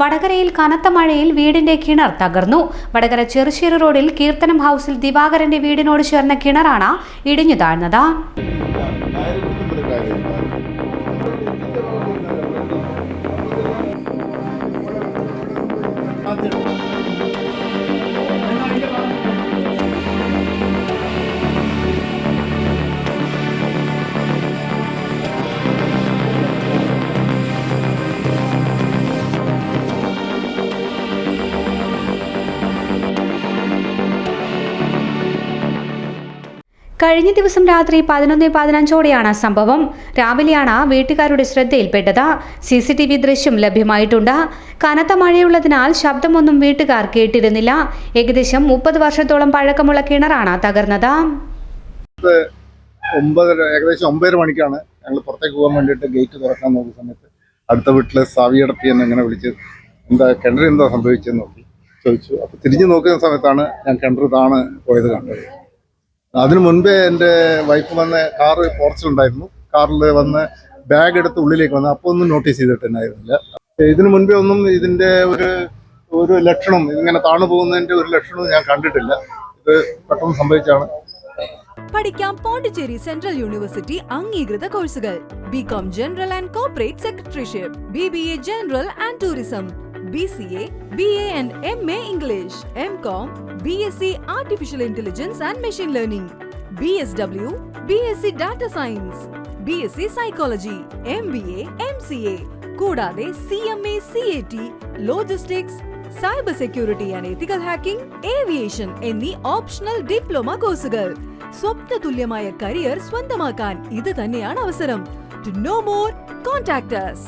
വടകരയിൽ കനത്ത മഴയിൽ വീടിന്റെ കിണർ തകർന്നു. വടകര ചെറുശ്ശേരി റോഡിൽ കീർത്തനം ഹൗസിൽ ദിവാകരന്റെ വീടിനോട് ചേർന്ന കിണറാണ് ഇടിഞ്ഞു താഴ്ന്നത്. കഴിഞ്ഞ ദിവസം രാത്രി പതിനൊന്ന് പതിനഞ്ചോടെയാണ് സംഭവം. രാവിലെയാണ് വീട്ടുകാരുടെ ശ്രദ്ധയിൽപ്പെട്ടത്. സി സി ടി വി ദൃശ്യം ലഭ്യമായിട്ടുണ്ട്. കനത്ത മഴയുള്ളതിനാൽ ശബ്ദമൊന്നും വീട്ടുകാർ കേട്ടിരുന്നില്ല. ഏകദേശം മുപ്പത് വർഷത്തോളം പഴക്കമുള്ള കിണറാണ് തകർന്നത്. ഒമ്പതര ഏകദേശം ഒമ്പതര മണിക്കാണ് ഞങ്ങൾ പുറത്തേക്ക് പോകാൻ വേണ്ടിയിട്ട് ഗേറ്റ് തുറക്കാൻ നോക്കിയ സമയത്ത് അടുത്ത വീട്ടിലെ സാവിയടത്തി എന്നെ ഇങ്ങനെ വിളിച്ച് എന്താ കിണർ എന്താ സംഭവിച്ചെന്ന് നോക്കി ചോദിച്ചു. അപ്പോൾ തിരിഞ്ഞു നോക്കുന്ന സമയത്താണ് ഞാൻ കിണർ താണ് പോയത് കണ്ടത്. അതിനു മുൻപേ എന്റെ വൈഫ് വന്ന് കാറ് പോർച്ചിലുണ്ടായിരുന്നു കാറിൽ വന്ന് ബാഗ് എടുത്ത് ഉള്ളിലേക്ക് വന്ന് അപ്പോൾ ഒന്നും നോട്ടീസ് ചെയ്തിട്ടുണ്ടായിരുന്നില്ല. ഇതിനു മുൻപേ ഒന്നും ഇതിന്റെ ഒരു ഒരു ലക്ഷണം ഇങ്ങനെ താണു പോകുന്നതിന്റെ ഒരു ലക്ഷണവും ഞാൻ കണ്ടിട്ടില്ല. ഇത് പെട്ടെന്ന് സംഭവിച്ചാണ്. പഠിക്കാം പോണ്ടിച്ചേരി സെൻട്രൽ യൂണിവേഴ്സിറ്റി അംഗീകൃത കോഴ്സുകൾ. B Com general and corporate secretaryship B B A general and tourism. Machine learning B S W B S C data science B S C psychology M B A M C A കൂടാതെ C M A C A T logistics cyber security and ethical hacking aviation എന്നീ optional diploma കോഴ്സുകൾ സ്വപ്ന തുല്യമായ career സ്വന്തമാക്കാൻ ഇത് തന്നെയാണ് അവസരം. To know more കോൺടാക്ടേഴ്സ്